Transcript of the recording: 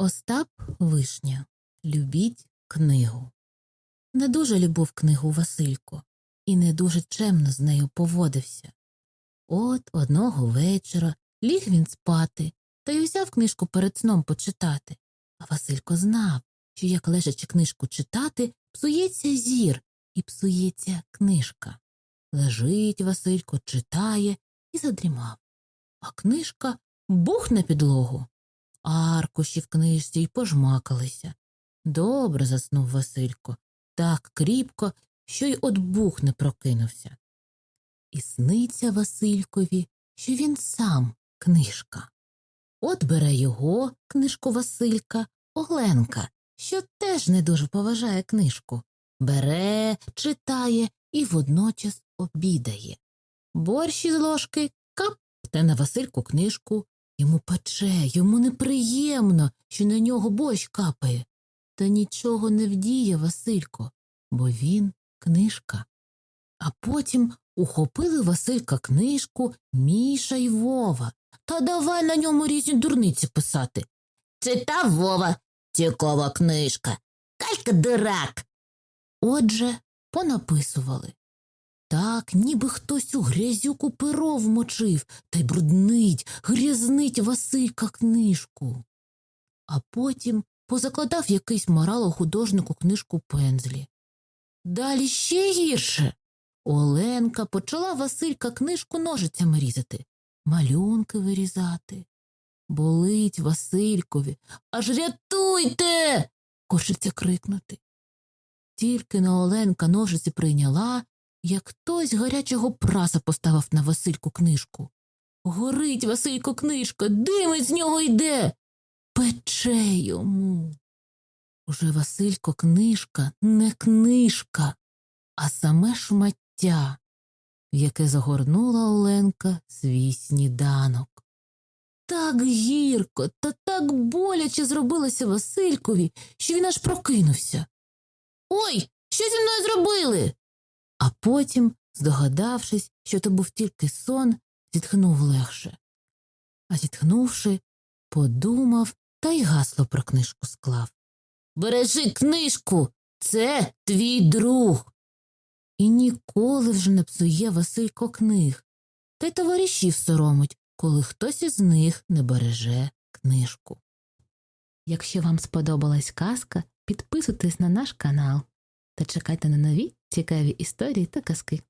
Остап Вишня. Любіть книгу. Не дуже любив книгу Василько і не дуже чемно з нею поводився. От одного вечора ліг він спати та й узяв книжку перед сном почитати. А Василько знав, що як лежачи книжку читати, псується зір і псується книжка. Лежить Василько, читає і задрімав. А книжка бух на підлогу. Аркуші в книжці й пожмакалися. Добре заснув Василько, так кріпко, що й от бух не прокинувся. І сниться Василькові, що він сам книжка. От бере його, книжку Василька, Оленка, що теж не дуже поважає книжку. Бере, читає і водночас обідає. Борщ із ложки кап та на Васильку книжку. Йому пече, йому неприємно, що на нього борщ капає. Та нічого не вдіє Василько, бо він книжка. А потім ухопили Василька книжку Міша й Вова та давай на ньому різні дурниці писати. Читав Вова, цікава книжка, калька дурак. Отже, понаписували. Так, ніби хтось у грязюку перо вмочив та й бруднить, грязнить Василька книжку. А потім позакладав якийсь морало художнику книжку пензлі. Далі ще гірше. Оленка почала Василька книжку ножицями різати, малюнки вирізати. Болить Василькові, аж рятуйте. Хочеться крикнути. Тільки на Оленка ножиці прийняла, як хтось гарячого праса поставив на Васильку книжку. Горить Василько книжка, димить з нього йде. Пече йому. Уже Василько книжка не книжка, а саме шмаття, в яке загорнула Оленка свій сніданок. Так гірко та так боляче зробилося Василькові, що він аж прокинувся. Ой, що зі мною зробили? А потім, здогадавшись, що то був тільки сон, зітхнув легше. А зітхнувши, подумав та й гасло про книжку склав. Бережи книжку, це твій друг. І ніколи вже не псує Василько книг, та й товаришів соромить, коли хтось із них не береже книжку. Якщо вам сподобалась казка, підписуйтесь на наш канал та чекайте на нові цікаві історії та казки.